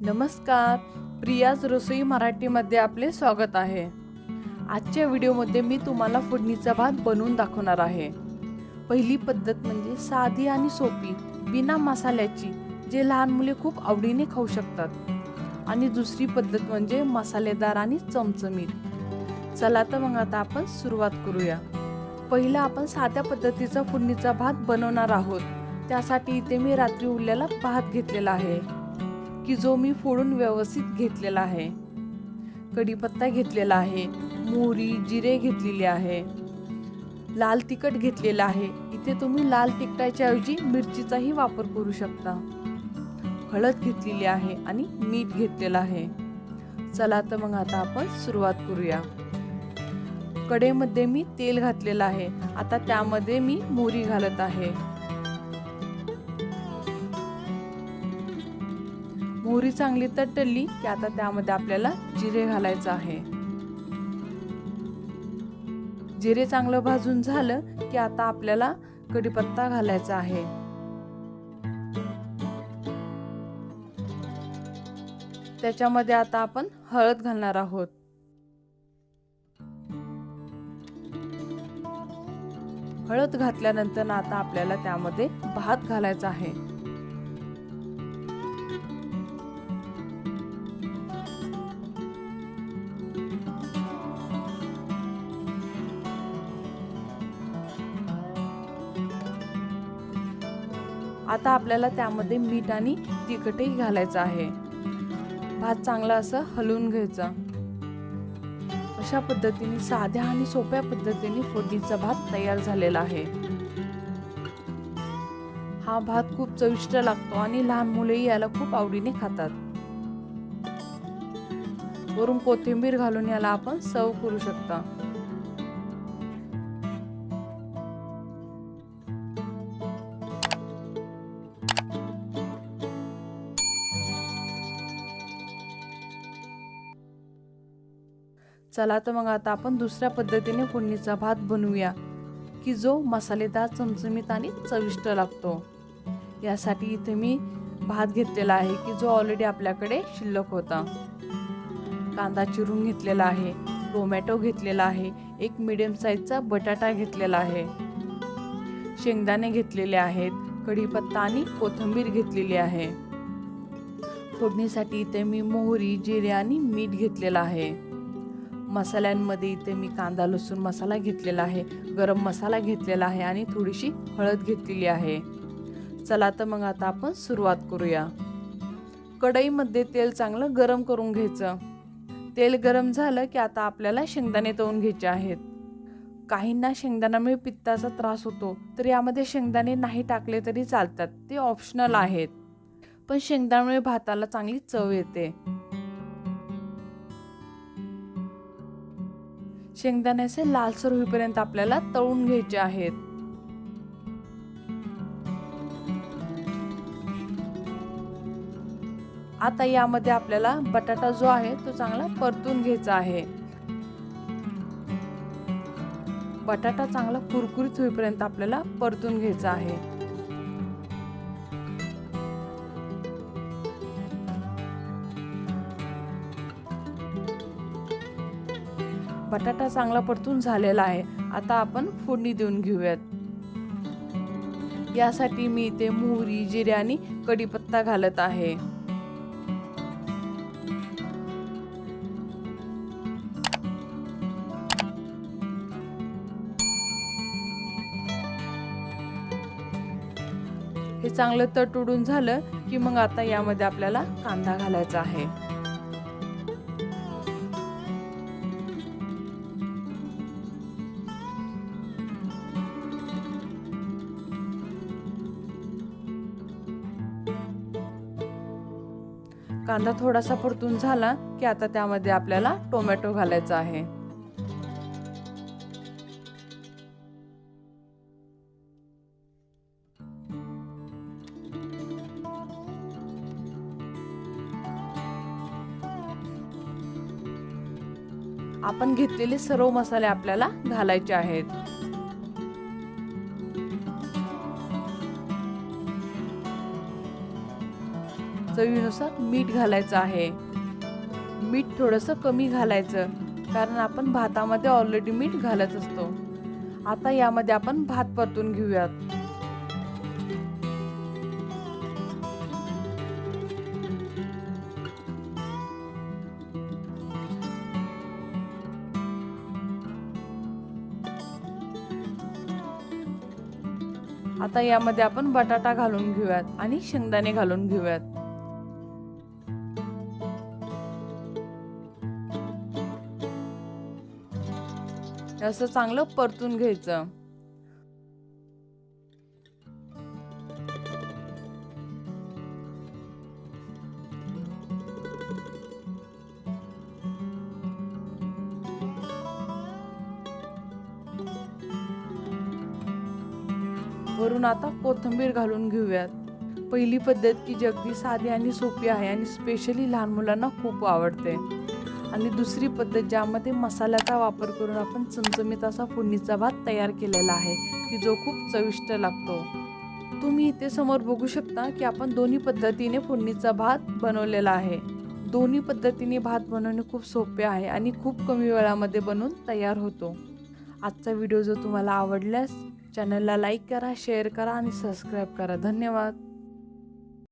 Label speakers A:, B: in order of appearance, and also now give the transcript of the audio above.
A: नमस्कार. प्रियाज रसोई मराठीमध्ये आपले स्वागत आहे. आजच्या व्हिडिओमध्ये मी तुम्हाला फोडणीचा भात बनवून दाखवणार आहे. पहिली पद्धत म्हणजे साधी आणि सोपी बिना मसाल्याची जे लहान मुले खूप आवडीने खाऊ शकतात. आणि दुसरी पद्धत म्हणजे मसालेदार आणि चमचमीत. चला तर मग आता आपण सुरुवात करूया. पहिला आपण साध्या पद्धतीचा फोडणीचा भात बनवणार आहोत. त्यासाठी इथे मी रात्री उरलेला भात घेतलेला आहे. की जो मी फोडून व्यवस्थित घेतलेला आहे. कढीपत्ता घेतलेला आहे मोहरी जिरे घेतलेले आहे लाल तिखट घेतलेला आहे. इथे तुम्ही लाल तिखटाच्या ऐवजी मिरचीचाही वापर करू शकता. हळद घेतलेली आहे आणि मीठ घेतलेलं आहे. चला तर मग आता आपण सुरुवात करूया. कडेमध्ये मी तेल घातलेलं आहे. आता त्यामध्ये मी मोहरी घालत आहे. मोहरी चांगली तटली की आता त्यामध्ये आपल्याला जिरे घालायचं आहे. जिरे चांगलं भाजून झालं की आता आपल्याला कढीपत्ता घालायचा आहे. त्याच्यामध्ये आता आपण हळद घालणार आहोत. हळद घातल्यानंतर आता आपल्याला त्यामध्ये भात घालायचा आहे. आता आपल्याला त्यामध्ये मीठ आणि तिखटही घालायचं आहे. भात चांगला असं हलवून घ्यायचा. अशा पद्धतीने साध्या आणि सोप्या पद्धतीने फोडणीचा भात तयार झालेला आहे. हा भात खूप चविष्ट लागतो आणि लहान मुलेही याला खूप आवडीने खातात. वरून कोथिंबीर घालून याला आपण सर्व करू शकता. चला तर मग आता आपण दुसऱ्या पद्धतीने फोडणीचा भात बनवूया की जो मसालेदार चमचमीत आणि चविष्ट लागतो. यासाठी इथे मी भात घेतलेला आहे की जो ऑलरेडी आपल्याकडे शिल्लक होता. कांदा चिरून घेतलेला आहे टोमॅटो घेतलेला आहे एक मिडियम साईजचा बटाटा घेतलेला आहे. शेंगदाणे घेतलेले आहेत कढीपत्ता आणि कोथिंबीर घेतलेली आहे. फोडणीसाठी इथे मी मोहरी जिरे आणि मीठ घेतलेला आहे. मसाल्यांमध्ये इथे मी कांदा लसूण मसाला घेतलेला आहे गरम मसाला घेतलेला आहे आणि थोडीशी हळद घेतलेली आहे. चला तर मग आता आपण सुरुवात करूया. कढईमध्ये तेल चांगलं गरम करून घ्यायचं. तेल गरम झालं की आता आपल्याला शेंगदाणे तळून घ्यायचे आहेत. काहींना शेंगदाण्यामुळे पित्ताचा त्रास होतो तर यामध्ये शेंगदाणे नाही टाकले तरी चालतात ते ऑप्शनल आहेत. पण शेंगदाण्यामुळे भाताला चांगली चव येते. शेंगदाण्याचे लालसर होईपर्यंत आपल्याला तळून घ्यायचे आहेत. आता यामध्ये आपल्याला बटाटा जो आहे तो चांगला परतून घ्यायचा आहे. बटाटा चांगला कुरकुरीत होईपर्यंत आपल्याला परतून घ्यायचा आहे. बटाटा चांगला परतून झालेला आहे. आता आपण फोडणी देऊन घेऊयात. यासाठी मी इथे मोहरी जिरे आणि कढीपत्ता घालत आहे. हे चांगलं तट उडून झालं की मग आता यामध्ये आपल्याला कांदा घालायचा आहे. कांदा थोडासा परतून झाला की आता त्यामध्ये आपल्याला टोमॅटो घालायचा आहे. आपण घेतलेले सर्व मसाले आपल्याला घालायचे आहेत. चवीनुसार मीठ घालायचं आहे. मीठ थोडंसं कमी घालायचं कारण आपण भातामध्ये ऑलरेडी मीठ घालत असतो. आता यामध्ये आपण भात परतून घेऊयात. आता यामध्ये आपण बटाटा घालून घेऊयात आणि शेंगदाणे घालून घेऊयात. असं चांगलं परतून घ्यायचं. वरून आता कोथिंबीर घालून घेऊयात. पहिली पद्धत की जी अगदी साधी आणि सोपी आहे आणि स्पेशली लहान मुलांना खूप आवडते. आणि दुसरी पद्धत ज्यामध्ये मसाल्याचा वापर करून आपण चमचमीत असा फोडणीचा भात तयार केलेला आहे की जो खूप चविष्ट लागतो. तुम्ही इथे समोर बघू शकता की आपण दोन्ही पद्धतीने फोडणीचा भात बनवलेला आहे. दोन्ही पद्धतीने भात बनवणे खूप सोपे आहे आणि खूप कमी वेळामध्ये बनवून तयार होतो. आजचा व्हिडिओ जर तुम्हाला आवडल्यास चॅनलला लाईक करा शेअर करा आणि सबस्क्राईब करा. धन्यवाद.